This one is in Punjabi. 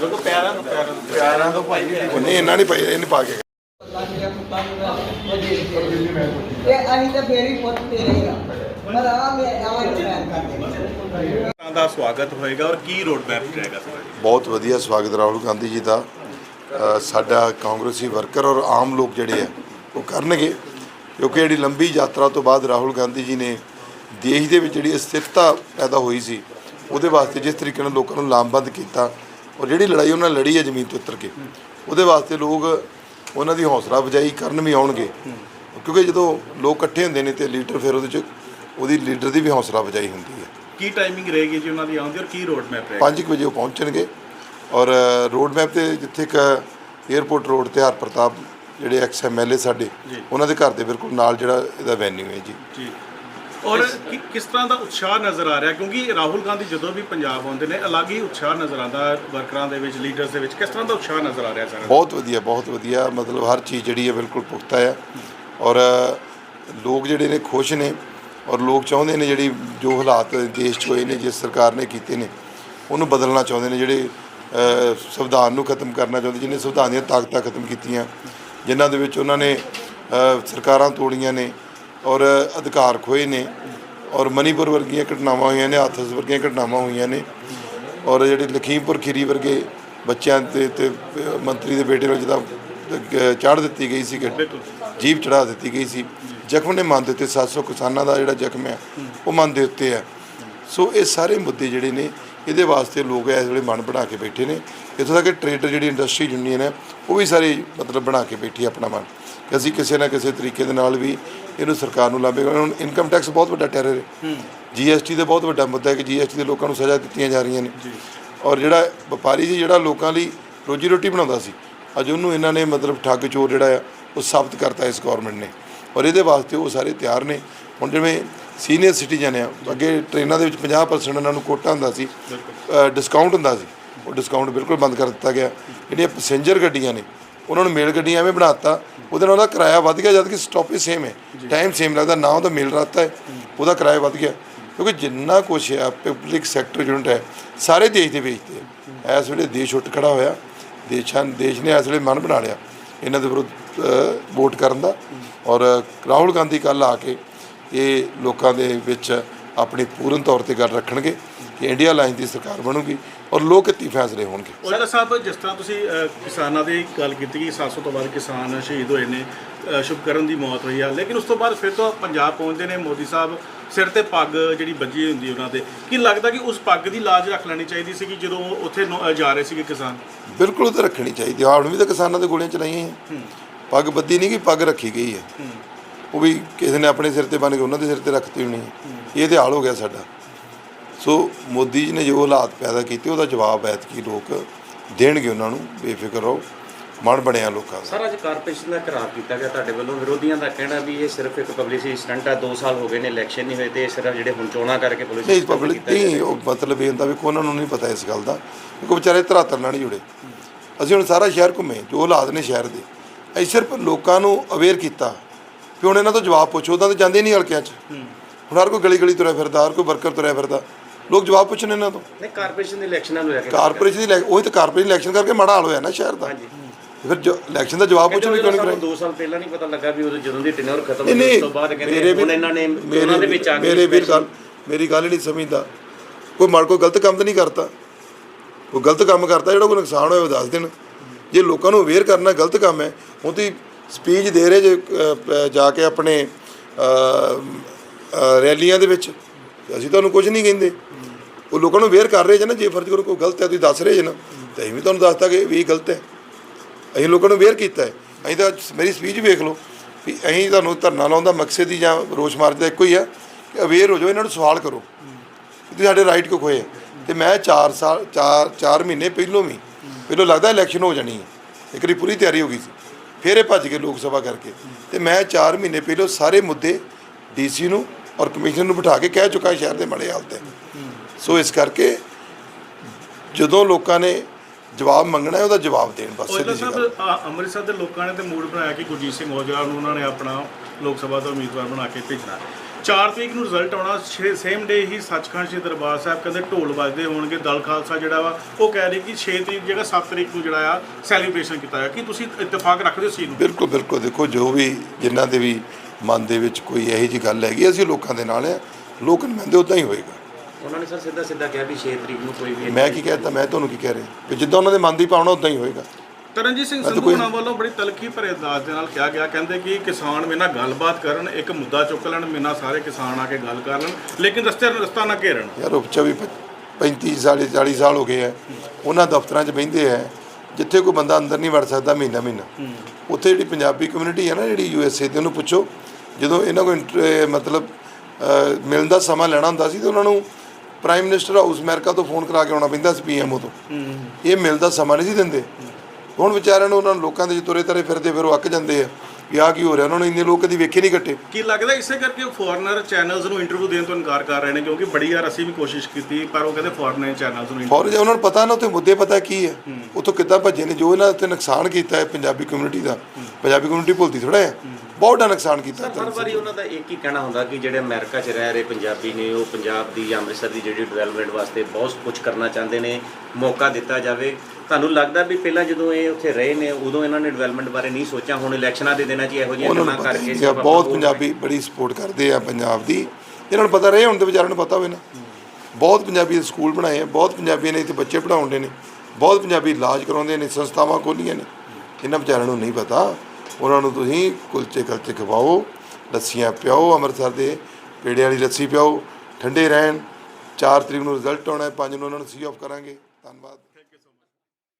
ਦੇਖੋ ਪਿਆਰਾਂ ਨੂੰ ਪਿਆਰਾਂ ਨੂੰ ਪਿਆਰਾਂ ਤੋਂ ਭਾਈ ਨਹੀਂ ਇਹਨਾਂ ਨਹੀਂ ਪਾ ਕੇ। ਤੇ ਅਸੀਂ ਤਾਂ ਫੇਰ ਹੀ ਪੁੱਤ ਤੇ ਰਹੇਗਾ ਪਰ ਆ ਮੈਂ ਆਵਾਂ ਚੈਨ ਕਰਦੇ ਕਿਸਾਨਾਂ ਦਾ ਸਵਾਗਤ ਹੋਏਗਾ ਔਰ ਕੀ ਰੋਡ ਮੈਪ ਰਹੇਗਾ ਤੁਹਾਡਾ? ਬਹੁਤ ਵਧੀਆ ਸਵਾਗਤ ਰਾਹੁਲ ਗਾਂਧੀ ਜੀ ਦਾ। ਸਾਡਾ ਕਾਂਗਰਸੀ ਵਰਕਰ ਔਰ ਆਮ ਲੋਕ ਜਿਹੜੇ ਆ ਉਹ ਕਰਨਗੇ। ਕਿਉਂਕਿ ਜਿਹੜੀ ਲੰਬੀ ਯਾਤਰਾ ਤੋਂ ਬਾਅਦ ਰਾਹੁਲ ਗਾਂਧੀ ਜੀ ਨੇ ਦੇਸ਼ ਦੇ ਵਿੱਚ ਜਿਹੜੀ ਅਸਥਿਰਤਾ ਪੈਦਾ ਹੋਈ ਸੀ ਉਹਦੇ ਵਾਸਤੇ ਜਿਸ ਤਰੀਕੇ ਨਾਲ ਲੋਕਾਂ ਨੂੰ ਲਾਮਬੰਦ ਕੀਤਾ ਔਰ ਜਿਹੜੀ ਲੜਾਈ ਉਹਨਾਂ ਲੜੀ ਹੈ ਜ਼ਮੀਨ ਤੋਂ ਉਤਰ ਕੇ ਉਹਦੇ ਵਾਸਤੇ ਲੋਕ ਉਹਨਾਂ ਦੀ ਹੌਸਲਾ ਅਫਜ਼ਾਈ ਕਰਨ ਵੀ ਆਉਣਗੇ। ਕਿਉਂਕਿ ਜਦੋਂ ਲੋਕ ਇਕੱਠੇ ਹੁੰਦੇ ਨੇ ਤੇ ਲੀਡਰ ਫਿਰ ਉਹਦੇ ਚ ਉਹਦੀ ਲੀਡਰ ਦੀ ਵੀ ਹੌਸਲਾ ਅਫਜ਼ਾਈ ਹੁੰਦੀ ਹੈ। ਕੀ ਟਾਈਮਿੰਗ ਰਹੇਗੀ ਜੀ ਉਹਨਾਂ ਦੀ ਆਉਣ ਦੀ ਔਰ ਕੀ ਰੋਡ ਮੈਪ ਰਹੇਗਾ 5 ਵਜੇ ਉਹ ਪਹੁੰਚਣਗੇ ਔਰ ਰੋਡ ਮੈਪ ਤੇ ਜਿੱਥੇ ਕ 에어ਪੋਰਟ ਰੋਡ ਤੇ ਹਰ ਪ੍ਰਤਾਪ ਜਿਹੜੇ ਐਕਸ ਐਮਐਲਏ ਸਾਡੇ। ਉਹਨਾਂ ਦੇ ਘਰ ਦੇ ਬਿਲਕੁਲ ਨਾਲ ਜਿਹੜਾ ਇਹਦਾ ਵੈਨਿਊ ਹੈ ਜੀ। ਜੀ। ਔਰ ਕਿ- ਕਿਸ ਤਰ੍ਹਾਂ ਦਾ ਉਤਸ਼ਾਹ ਨਜ਼ਰ ਆ ਰਿਹਾ? ਕਿਉਂਕਿ ਰਾਹੁਲ ਗਾਂਧੀ ਜਦੋਂ ਵੀ ਪੰਜਾਬ ਆਉਂਦੇ ਨੇ ਅਲੱਗ ਹੀ ਉਤਸ਼ਾਹ ਨਜ਼ਰ ਆਉਂਦਾ ਵਰਕਰਾਂ ਦੇ ਵਿੱਚ ਲੀਡਰਸ ਦੇ ਵਿੱਚ। ਕਿਸ ਤਰ੍ਹਾਂ ਦਾ ਉਤਸ਼ਾਹ ਨਜ਼ਰ ਆ ਰਿਹਾ ਸਾਰਾ ਬਹੁਤ ਵਧੀਆ ਬਹੁਤ ਵਧੀਆ। ਮਤਲਬ ਹਰ ਚੀਜ਼ ਜਿਹੜੀ ਹੈ ਬਿਲਕੁਲ ਪੁਖਤਾ ਹੈ। ਔਰ ਲੋਕ ਜਿਹੜੇ ਨੇ ਖੁਸ਼ ਨੇ ਔਰ ਲੋਕ ਚਾਹੁੰਦੇ ਨੇ ਜਿਹੜੀ ਜੋ ਹਾਲਾਤ ਦੇਸ਼ 'ਚ ਹੋਏ ਨੇ ਜਿਸ ਸਰਕਾਰ ਨੇ ਕੀਤੇ ਨੇ ਉਹਨੂੰ ਬਦਲਣਾ ਚਾਹੁੰਦੇ ਨੇ। ਜਿਹੜੇ ਅ, ਸੰਵਿਧਾਨ ਨੂੰ ਖਤਮ ਕਰਨਾ ਚਾਹੁੰਦੇ ਜਿਹਨੇ ਸੰਵਿਧਾਨ ਦੀਆਂ ਤਾਕਤਾਂ ਖਤਮ ਕੀਤੀਆਂ ਜਿਨ੍ਹਾਂ ਦੇ ਵਿੱਚ ਉਹਨਾਂ ਨੇ ਅ, ਸਰਕਾਰਾਂ ਤੋੜੀਆਂ ਨੇ ਔਰ ਅਧਿਕਾਰ ਖੋਏ ਨੇ ਔਰ ਮਨੀਪੁਰ ਵਰਗੀਆਂ ਘਟਨਾਵਾਂ ਹੋਈਆਂ ਨੇ ਹਾਥਰਸ ਵਰਗੀਆਂ ਘਟਨਾਵਾਂ ਹੋਈਆਂ ਨੇ ਔਰ ਜਿਹੜੇ ਲਖੀਮਪੁਰ ਖੀਰੀ ਵਰਗੇ ਬੱਚਿਆਂ ਤੇ ਤੇ ਮੰਤਰੀ ਦੇ ਬੇਟੇ ਨੂੰ ਜਿਹਦਾ ਚੜ੍ਹ ਦਿੱਤੀ ਗਈ ਸੀ ਕਿ ਜੀਪ ਚੜਾ ਦਿੱਤੀ ਗਈ ਸੀ। ਜ਼ਖਮ ਨੇ ਮਨ ਦੇ ਉੱਤੇ 700 ਕਿਸਾਨਾਂ ਦਾ ਜਿਹੜਾ ਜ਼ਖਮ ਹੈ ਉਹ ਮਨ ਦੇ ਉੱਤੇ ਹੈ। ਸੋ ਇਹ ਸਾਰੇ ਮੁੱਦੇ ਜਿਹੜੇ ਨੇ ਇਹਦੇ ਵਾਸਤੇ ਲੋਕ ਇਸ ਵੇਲੇ ਮਨ ਬਣਾ ਕੇ ਬੈਠੇ ਨੇ। ਇੱਥੋਂ ਤੱਕ ਕਿ ਟ੍ਰੇਡਰ ਜਿਹੜੀ ਇੰਡਸਟਰੀ ਯੂਨੀਅਨ ਹੈ ਉਹ ਵੀ ਸਾਰੀ ਮਤਲਬ ਬਣਾ ਕੇ ਬੈਠੀ ਆਪਣਾ ਮਨ। ਕਿ ਅਸੀਂ ਕਿਸੇ ਨਾ ਕਿਸੇ ਤਰੀਕੇ ਦੇ ਨਾਲ ਵੀ ਇਹਨੂੰ ਸਰਕਾਰ ਨੂੰ ਲਾਭੇਗਾ ਹੁਣ ਇਨਕਮ ਟੈਕਸ ਬਹੁਤ ਵੱਡਾ ਟੈਰਰ ਹੈ। ਜੀਐਸਟੀ ਦਾ ਬਹੁਤ ਵੱਡਾ ਮੁੱਦਾ ਹੈ ਕਿ ਜੀਐਸਟੀ ਦੇ ਲੋਕਾਂ ਨੂੰ ਸਜ਼ਾ ਦਿੱਤੀਆਂ ਜਾ ਰਹੀਆਂ ਨੇ। ਔਰ ਜਿਹੜਾ ਵਪਾਰੀ ਸੀ ਜਿਹੜਾ ਲੋਕਾਂ ਲਈ ਰੋਜੀ ਰੋਟੀ ਬਣਾਉਂਦਾ ਸੀ ਅੱਜ ਉਹਨੂੰ ਇਹਨਾਂ ਨੇ ਮਤਲਬ ਠੱਗ ਚੋਰ ਜਿਹੜਾ ਆ ਉਹ ਸਾਬਤ ਕਰਤਾ ਇਸ ਗਵਰਨਮੈਂਟ ਨੇ। ਔਰ ਇਹਦੇ ਵਾਸਤੇ ਉਹ ਸਾਰੇ ਤਿਆਰ ਨੇ। ਹੁਣ ਜਿਵੇਂ ਸੀਨੀਅਰ ਸਿਟੀਜ਼ਨ ਆ ਅੱਗੇ ਟ੍ਰੇਨਾਂ ਦੇ ਵਿੱਚ 50% ਉਹਨਾਂ ਨੂੰ ਕੋਟਾ ਹੁੰਦਾ ਸੀ ਡਿਸਕਾਊਂਟ ਹੁੰਦਾ ਸੀ। ਉਹ ਡਿਸਕਾਊਂਟ ਬਿਲਕੁਲ ਬੰਦ ਕਰ ਦਿੱਤਾ ਗਿਆ। ਜਿਹੜੀਆਂ ਪੈਸੇਂਜਰ ਗੱਡੀਆਂ ਨੇ ਉਹਨਾਂ ਨੂੰ ਮੇਲ ਗੱਡੀਆਂ ਐਵੇਂ ਬਣਾਤਾ ਉਹਦੇ ਨਾਲ ਉਹਦਾ ਕਿਰਾਇਆ ਵੱਧ ਗਿਆ ਜਦ ਕਿ ਸਟਾਪੇਜ ਸੇਮ ਹੈ। ਟਾਈਮ ਸੇਮ ਲੱਗਦਾ ਨਾ ਉਹਦਾ ਮੇਲ ਰਾਤਾ ਹੈ ਉਹਦਾ ਕਿਰਾਇਆ ਵੱਧ ਗਿਆ। ਕਿਉਂਕਿ ਜਿੰਨਾ ਕੁਛ ਹੈ ਪਬਲਿਕ ਸੈਕਟਰ ਯੂਨਿਟ ਹੈ ਸਾਰੇ ਦੇਸ਼ ਦੇ ਵੇਚਦੇ ਆ ਇਸ ਵੇਲੇ ਦੇਸ਼ ਉੱਠ ਖੜਾ ਹੋਇਆ ਦੇਸ਼ਾਂ ਦੇਸ਼ ਨੇ ਇਸ ਵੇਲੇ ਮਨ ਬਣਾ ਲਿਆ ਇਹਨਾਂ ਦੇ ਵਿਰੁੱਧ ਵੋਟ ਕਰਨ ਦਾ। ਔਰ ਰਾਹੁਲ ਗਾਂਧੀ ਕੱਲ ਆ ਕੇ ਇਹ ਲੋਕਾਂ ਦੇ ਵਿੱਚ ਆਪਣੀ ਪੂਰਨ ਤੌਰ ਤੇ ਗੱਲ ਰੱਖਣਗੇ ਕਿ ਇੰਡੀਆ ਲਾਈਨ ਦੀ ਸਰਕਾਰ ਬਣੂਗੀ ਔਰ ਲੋਕ ਹਿੱਤੀ ਫੈਸਲੇ ਹੋਣਗੇ। ਉਹਦਾ ਸਾਹਿਬ ਜਿਸ ਤਰ੍ਹਾਂ ਤੁਸੀਂ ਕਿਸਾਨਾਂ ਦੀ ਗੱਲ ਕੀਤੀ ਕਿ 700 ਤੋਂ ਵੱਧ ਕਿਸਾਨ ਸ਼ਹੀਦ ਹੋਏ ਨੇ ਸ਼ੁਭਕਰਨ ਦੀ ਮੌਤ ਹੋਈ ਆ ਲੇਕਿਨ ਉਸ ਤੋਂ ਬਾਅਦ ਫਿਰ ਤੋਂ ਪੰਜਾਬ ਪਹੁੰਚਦੇ ਨੇ ਮੋਦੀ ਸਾਹਿਬ ਸਿਰ ਤੇ ਪੱਗ ਜਿਹੜੀ ਬੱਜੀ ਹੁੰਦੀ ਉਹਨਾਂ ਦੇ ਕੀ ਲੱਗਦਾ ਕਿ ਉਸ ਪੱਗ ਦੀ ਲਾਜ ਰੱਖ ਲੈਣੀ ਚਾਹੀਦੀ ਸੀ ਕਿ ਜਦੋਂ ਉਹ ਉੱਥੇ ਜਾ ਰਹੇ ਸੀਗੇ ਕਿਸਾਨ? ਬਿਲਕੁਲ ਉਹ ਤਾਂ ਰੱਖਣੀ ਚਾਹੀਦੀ ਹੈ ਹੁਣ ਵੀ ਤਾਂ ਕਿਸਾਨਾਂ ਦੇ ਗੋਲੀਆਂ ਚਲਾਈਆਂ ਹੈ ਪੱਗ ਬੱਦੀ ਨਹੀਂ ਕਿ ਪੱਗ ਰੱਖੀ ਗਈ ਹੈ। ਉਹ ਵੀ ਕਿਸੇ ਨੇ ਆਪਣੇ ਸਿਰ ਤੇ ਬੰਨ ਕੇ ਉਹਨਾਂ ਦੇ ਸਿਰ ਤੇ ਰੱਖਤੀ ਹੋਣੀ ਹੈ। ਇਹ ਤੇ ਹਾਲ ਹੋ ਗਿਆ ਸਾਡਾ। ਸੋ ਮੋਦੀ ਜੀ ਨੇ ਜੋ ਹਾਲਾਤ ਪੈਦਾ ਕੀਤੇ ਉਹਦਾ ਜਵਾਬ ਐਤਕੀ ਲੋਕ ਦੇਣਗੇ ਉਹਨਾਂ ਨੂੰ। ਬੇਫਿਕਰ ਰਹੋ। ਮਨ ਬਣਿਆ ਲੋਕਾਂ ਦਾ। ਸਰ ਅੱਜ ਕਾਰਪੋਰੇਸ਼ਨ ਦਾ ਘਰਾਵ ਕੀਤਾ ਗਿਆ ਤੁਹਾਡੇ ਵੱਲੋਂ। ਵਿਰੋਧੀਆਂ ਦਾ ਕਹਿਣਾ ਵੀ ਇਹ ਸਿਰਫ ਇੱਕ ਪਬਲਿਸਿਟੀ ਸਟੰਟ ਹੈ 2 ਸਾਲ ਹੋ ਗਏ ਨੇ ਇਲੈਕਸ਼ਨ ਨਹੀਂ ਹੋਏ ਤੇ ਇਹ ਸਿਰਫ ਜਿਹੜੇ ਹੁਣ ਚੋਣਾਂ ਕਰਕੇ ਪੁਲਿਸ ਨਹੀਂ ਪਬਲਿਕ ਨਹੀਂ ਉਹ ਮਤਲਬ ਇਹ ਹੁੰਦਾ ਵੀ ਉਹਨਾਂ ਨੂੰ ਨਹੀਂ ਪਤਾ ਇਸ ਗੱਲ ਦਾ। ਕਿਉਂਕਿ ਵਿਚਾਰੇ ਧਰਾਤਰ ਨਾਲ ਨਹੀਂ ਜੁੜੇ। ਅਸੀਂ ਹੁਣ ਸਾਰਾ ਸ਼ਹਿਰ ਘੁੰਮੇ ਜੋ ਹਾਲਾਤ ਨੇ ਸ਼ਹਿਰ ਦੇ। ਅਸੀਂ ਸਿਰਫ ਲੋਕਾਂ ਨੂੰ ਅਵੇਅਰ ਕੀਤਾ। ਵੀ ਹੁਣ ਇਹਨਾਂ ਤੋਂ ਜਵਾਬ ਪੁੱਛੋ ਉਦਾਂ ਤਾਂ ਜਾਂਦੇ ਨਹੀਂ ਹਲਕਿਆਂ 'ਚ। ਹੁਣ ਹਰ ਕੋਈ ਗਲੀ ਗਲੀ ਤੁਰਿਆ ਫਿਰਦਾ ਹਰ ਕੋਈ ਵਰਕਰ ਤੁਰਿਆ ਫਿਰਦਾ। ਲੋਕ ਜਵਾਬ ਪੁੱਛਣ ਇਹਨਾਂ ਤੋਂ। ਨਹੀਂ ਕਾਰਪੋਰੇਸ਼ਨ ਦੇ ਇਲੈਕਸ਼ਨਾਂ ਨੂੰ ਲੈ ਕੇ ਕਾਰਪੋਰੇਸ਼ਨ ਦੀ ਇਲੈਕ- ਉਹੀ ਤਾਂ ਕਾਰਪੋਰੇਸ਼ਨ ਇਲੈਕਸ਼ਨ ਕਰਕੇ ਮਾੜਾ ਹਾਲ ਹੋਇਆ ਨਾ ਸ਼ਹਿਰ ਦਾ। ਫਿਰ ਜੋ ਇਲੈਕਸ਼ਨ ਦਾ ਜਵਾਬ ਪੁੱਛਣ ਵੀ ਕਿਉਂ ਨਹੀਂ ਕਰਾਈ 2 ਸਾਲ ਪਹਿਲਾਂ ਨਹੀਂ ਪਤਾ ਲੱਗਾ ਵੀ ਉਦੋਂ ਜਦੋਂ ਦੀ ਟੈਨਰ ਖਤਮ ਨਹੀਂ ਹੋਈ ਉਸ ਤੋਂ ਬਾਅਦ ਕਹਿੰਦੇ ਹੁਣ ਇਹਨਾਂ ਨੇ ਉਹਨਾਂ ਦੇ ਵਿੱਚ ਆ ਕੇ ਮੇਰੇ ਵੀਰ ਗੱਲ ਮੇਰੀ ਗੱਲ ਹੀ ਨਹੀਂ ਸਮਝਦਾ। ਕੋਈ ਮਾਰ ਕੋਈ ਗਲਤ ਕੰਮ ਤਾਂ ਨਹੀਂ ਕਰਤਾ। ਕੋਈ ਗਲਤ ਕੰਮ ਕਰਤਾ ਜਿਹੜਾ ਕੋਈ ਨੁਕਸਾਨ ਹੋਇਆ ਉਹ ਦੱਸ ਦੇਣ। ਜੇ ਲੋਕਾਂ ਨੂੰ ਅਵੇਅਰ ਕਰਨਾ ਗਲਤ ਕੰਮ ਹੈ ਹੁਣ ਤੁਸੀਂ ਸਪੀਚ ਦੇ ਰਹੇ ਜੇ ਜਾ ਕੇ ਆਪਣੇ ਰੈਲੀਆਂ ਦੇ ਵਿੱਚ। ਅਸੀਂ ਤੁਹਾਨੂੰ ਕੁਝ ਨਹੀਂ ਕਹਿੰਦੇ। ਉਹ ਲੋਕਾਂ ਨੂੰ ਅਵੇਅਰ ਕਰ ਰਹੇ ਜੇ ਨਾ, ਜੇ ਫਰਜ਼ ਕਰੋ ਕੋਈ ਗਲਤ ਹੈ, ਤੁਸੀਂ ਦੱਸ ਰਹੇ ਜੇ ਨਾ। ਤਾਂ ਅਸੀਂ ਵੀ ਤੁਹਾਨੂੰ ਦੱਸਤਾ ਕਿ ਵੀ ਗਲਤ ਹੈ। ਅਸੀਂ ਲੋਕਾਂ ਨੂੰ ਅਵੇਅਰ ਕੀਤਾ ਹੈ। ਅਸੀਂ ਤਾਂ ਮੇਰੀ ਸਪੀਚ ਵੇਖ ਲਓ ਵੀ ਅਸੀਂ ਤੁਹਾਨੂੰ ਧਰਨਾ ਲਾਉਣ ਦਾ ਮਕਸਦ ਹੀ ਜਾਂ ਰੋਸ ਮਾਰਚ ਦਾ ਇੱਕੋ ਹੀ ਆ ਕਿ ਅਵੇਅਰ ਹੋ ਜਾਓ, ਇਹਨਾਂ ਨੂੰ ਸਵਾਲ ਕਰੋ। ਕਿ ਤੁਸੀਂ ਸਾਡੇ ਰਾਈਟ ਕਿਉਂ ਖੋਏ ਤੇ ਮੈਂ 4 ਸਾਲ 4 4 ਮਹੀਨੇ ਪਹਿਲੋਂ ਵੀ, ਪਹਿਲੋਂ ਲੱਗਦਾ ਇਲੈਕਸ਼ਨ ਹੋ ਜਾਣੀ ਹੈ। ਇੱਕ ਵਾਰੀ ਪੂਰੀ ਤਿਆਰੀ ਹੋ ਗਈ ਸੀ। ਫਿਰ ਇਹ ਭੱਜ ਗਏ ਲੋਕ ਸਭਾ ਕਰਕੇ। ਤੇ ਮੈਂ 4 ਮਹੀਨੇ ਪਹਿਲੋਂ ਸਾਰੇ ਮੁੱਦੇ ਡੀਸੀ ਨੂੰ ਔਰ ਕਮਿਸ਼ਨਰ ਨੂੰ ਬਿਠਾ ਕੇ ਕਹਿ ਚੁੱਕਾ ਸ਼ਹਿਰ ਦੇ ਮਾੜੇ ਹਾਲਤ ਹੈ ਸੋ ਇਸ ਕਰਕੇ ਜਦੋਂ ਲੋਕਾਂ ਨੇ ਜਵਾਬ ਮੰਗਣਾ ਹੈ ਉਹਦਾ ਜਵਾਬ ਦੇਣ ਬਸ ਸਿੱਧੀ ਗੱਲ। ਅ, ਅੰਮ੍ਰਿਤਸਰ ਦੇ ਲੋਕਾਂ ਨੇ ਤੇ ਮੂਡ ਬਣਾਇਆ ਕਿ ਗੁਰਜੀਤ ਸਿੰਘ ਔਜਲਾ ਨੂੰ ਉਹਨਾਂ ਨੇ ਆਪਣਾ ਲੋਕ ਸਭਾ ਦਾ ਉਮੀਦਵਾਰ ਬਣਾ ਕੇ ਭੇਜਣਾ। 4 ਤਰੀਕ ਨੂੰ ਰਿਜ਼ਲਟ ਆਉਣਾ ਸੇਮ ਡੇ ਹੀ ਸੱਚਖੰਡ ਸ੍ਰੀ ਦਰਬਾਰ ਸਾਹਿਬ ਕਹਿੰਦੇ ਢੋਲ ਵੱਜਦੇ ਹੋਣਗੇ ਦਲ ਖਾਲਸਾ ਜਿਹੜਾ ਵਾ ਉਹ ਕਹਿ ਰਹੀ ਕਿ 6 ਤਰੀਕ ਜਗ੍ਹਾ 7 ਤਰੀਕ ਨੂੰ ਜਿਹੜਾ ਆ ਸੈਲੀਬ੍ਰੇਸ਼ਨ ਕੀਤਾ ਗਿਆ ਕੀ ਤੁਸੀਂ ਇਤਫਾਕ ਰੱਖਦੇ ਹੋ ਸੀ ਨੂੰ? ਬਿਲਕੁਲ ਬਿਲਕੁਲ। ਦੇਖੋ ਜੋ ਵੀ ਜਿਨ੍ਹਾਂ ਦੇ ਵੀ ਮਨ ਦੇ ਵਿੱਚ ਕੋਈ ਇਹੋ ਜਿਹੀ ਗੱਲ ਹੈਗੀ ਅਸੀਂ ਲੋਕਾਂ ਦੇ ਨਾਲ ਆ। ਲੋਕ ਨੁਮਾਇੰਦੇ ਉਦਾਂ ਹੀ ਹੋਏਗਾ। ਉਹਨਾਂ ਨੇ ਸਰ ਸਿੱਧਾ ਸਿੱਧਾ ਕਿਹਾ ਵੀ 6 ਤਰੀਕ ਨੂੰ ਕੋਈ ਵੀ ਮੈਂ ਕੀ ਕਹਿਤਾ ਮੈਂ ਤੁਹਾਨੂੰ ਕੀ ਕਹਿ ਰਿਹਾ? ਕਿ ਜਿੱਦਾਂ ਉਹਨਾਂ ਦੇ ਮਨ ਦੀ ਭਾਵਨਾ ਉਦਾਂ ਹੀ ਹੋਏਗਾ। ਤਰਨਜੀਤ ਸਿੰਘ ਸੰਧੂ ਕੋਈ- ਉਹਨਾਂ ਵੱਲੋਂ ਬੜੀ ਤਲਖੀ ਭਰੇ ਅੰਦਾਜ਼ ਦੇ ਨਾਲ ਕਿਹਾ ਗਿਆ ਕਹਿੰਦੇ ਕਿ ਕਿਸਾਨ ਮੇਰੇ ਨਾਲ ਗੱਲਬਾਤ ਕਰਨ ਇੱਕ ਮੁੱਦਾ ਚੁੱਕ ਲੈਣ ਮੇਰੇ ਨਾਲ ਸਾਰੇ ਕਿਸਾਨ ਆ ਕੇ ਗੱਲ ਕਰ ਲੈਣ ਲੇਕਿਨ ਰਸਤੇ ਰਸਤਾ ਨਾ ਘੇਰਨ। ਯਾਰ ਉਹ 24 35 ਸਾਲ 40 ਸਾਲ ਹੋ ਗਏ ਆ ਉਹਨਾਂ ਦਫ਼ਤਰਾਂ 'ਚ ਬਹਿੰਦੇ ਆ ਜਿੱਥੇ ਕੋਈ ਬੰਦਾ ਅੰਦਰ ਨਹੀਂ ਵੜ ਸਕਦਾ ਮਹੀਨਾ ਮਹੀਨਾ। ਉੱਥੇ ਜਿਹੜੀ ਪੰਜਾਬੀ ਕਮਿਊਨਿਟੀ ਹੈ ਨਾ ਜਿਹੜੀ ਯੂ ਐਸ ਏ ਤੇ ਉਹਨੂੰ ਪੁੱਛੋ ਜਦੋਂ ਇਹਨਾਂ ਇੰਟਰ- ਮਤਲਬ ਮਿਲਣ ਦਾ ਸਮਾਂ ਲੈਣਾ ਹੁੰਦਾ ਸੀ ਤੇ ਉਹਨਾਂ ਨੂੰ ਪ੍ਰਾਈਮ ਮਿਨਿਸਟਰ ਹਾਊਸ ਅਮਰੀਕਾ ਤੋਂ ਫੋਨ ਕਰਾ ਕੇ ਆਉਣਾ ਪੈਂਦਾ ਸੀ ਪੀਐਮਓ ਤੋਂ। ਇਹ ਮਿਲਦਾ ਸਮਾਂ ਨਹੀਂ ਸੀ ਦਿੰਦੇ। ਹੁਣ ਵਿਚਾਰਿਆਂ ਨੂੰ ਉਹਨਾਂ ਨੂੰ ਲੋਕਾਂ ਦੇ ਤੁਰੇ ਤਰੇ ਫਿਰਦੇ ਫਿਰ ਉਹ ਅੱਕ ਜਾਂਦੇ ਆ। ਵੀ ਆਹ ਕੀ ਹੋ ਰਿਹਾ? ਉਹਨਾਂ ਨੂੰ ਇੰਨੇ ਲੋਕ ਕਦੀ ਵੇਖੇ ਨਹੀਂ ਕੱਟੇ ਕੀ ਲੱਗਦਾ ਇਸੇ ਕਰਕੇ ਫੋਰਨਰ ਚੈਨਲਸ ਨੂੰ ਇੰਟਰਵਿਊ ਦੇਣ ਤੋਂ ਇਨਕਾਰ ਕਰ ਰਹੇ ਨੇ? ਕਿਉਂਕਿ ਬੜੀ ਵਾਰ ਅਸੀਂ ਵੀ ਕੋਸ਼ਿਸ਼ ਕੀਤੀ ਪਰ ਉਹ ਕਹਿੰਦੇ ਫੋਰਨਰ ਚੈਨਲਸ ਨੂੰ ਫੌਰ ਜੇ ਉਹਨਾਂ ਨੂੰ ਪਤਾ ਨਾ ਉੱਥੇ ਮੁੱਦੇ ਪਤਾ ਕੀ ਹੈ। ਉੱਥੋਂ ਕਿੱਦਾਂ ਭੱਜੇ ਨੇ? ਜੋ ਇਹਨਾਂ ਉੱਤੇ ਨੁਕਸਾਨ ਕੀਤਾ ਹੈ ਪੰਜਾਬੀ ਕਮਿਊਨਿਟੀ ਦਾ। ਪੰਜਾਬੀ ਕਮਿਊਨਿਟੀ ਭੁੱਲਦੀ ਥੋੜਾ ਹੈ। ਬਹੁਤ ਨੁਕਸਾਨ ਕੀਤਾ ਸਰ ਹਰ ਵਾਰੀ ਉਹਨਾਂ ਦਾ ਇੱਕ ਹੀ ਕਹਿਣਾ ਹੁੰਦਾ ਕਿ ਜਿਹੜੇ ਅਮਰੀਕਾ 'ਚ ਰਹਿ ਰਹੇ ਪੰਜਾਬੀ ਨੇ ਉਹ ਪੰਜਾਬ ਦੀ ਜਾਂ ਅੰਮ੍ਰਿਤਸਰ ਦੀ ਜਿਹੜੀ ਡਿਵੈਲਪਮੈਂਟ ਵਾਸਤੇ ਬਹੁਤ ਕੁਝ ਕਰਨਾ ਚਾਹੁੰਦੇ ਨੇ ਮੌਕਾ ਦਿੱਤਾ ਜਾਵੇ। ਤੁਹਾਨੂੰ ਲੱਗਦਾ ਵੀ ਪਹਿਲਾਂ ਜਦੋਂ ਇਹ ਉੱਥੇ ਰਹੇ ਨੇ ਉਦੋਂ ਇਹਨਾਂ ਨੇ ਡਿਵੈਲਪਮੈਂਟ ਬਾਰੇ ਨਹੀਂ ਸੋਚਿਆ? ਹੁਣ ਇਲੈਕਸ਼ਨਾਂ ਦੇ ਦਿਨਾਂ 'ਚ ਇਹੋ ਜਿਹੀਆਂ ਨੂੰ ਗੱਲਾਂ ਕਰਕੇ ਬਹੁਤ ਪੰਜਾਬੀ ਬੜੀ ਸਪੋਰਟ ਕਰਦੇ ਆ ਪੰਜਾਬ ਦੀ। ਇਹਨਾਂ ਨੂੰ ਪਤਾ ਰਹੇ ਹੁਣ ਤੇ ਵਿਚਾਰਿਆਂ ਨੂੰ ਪਤਾ ਹੋਵੇ ਨਾ। ਬਹੁਤ ਪੰਜਾਬੀ ਦੇ ਸਕੂਲ ਬਣਾਏ ਆ ਬਹੁਤ ਪੰਜਾਬੀਆਂ ਨੇ ਇੱਥੇ ਬੱਚੇ ਪੜਾਉਂਦੇ ਨੇ। ਬਹੁਤ ਪੰਜਾਬੀ ਇਲਾਜ ਕਰਾਉਂਦੇ ਨੇ ਸੰਸਥਾਵਾਂ ਖੋਲੀਆਂ ਨੇ। ਇਹਨਾਂ ਵਿਚਾਰਿਆਂ ਨੂੰ ਨਹੀਂ ਪਤਾ। ਉਹਨਾਂ ਨੂੰ ਤੁਸੀਂ ਕੁਲਚੇ ਕਲਚੇ ਖਵਾਓ, ਲੱਸੀਆਂ ਪਿਆਓ ਅੰਮ੍ਰਿਤਸਰ ਦੇ ਪੇੜੇ ਵਾਲੀ ਲੱਸੀ ਪਿਆਓ, ਠੰਡੇ ਰਹਿਣ। 4 ਤਰੀਕ ਨੂੰ ਰਿਜ਼ਲਟ ਆਉਣਾ ਹੈ 5 ਨੂੰ ਉਹਨਾਂ ਨੂੰ ਸੀ ਆਫ ਕਰਾਂਗੇ। ਧੰਨਵਾਦ।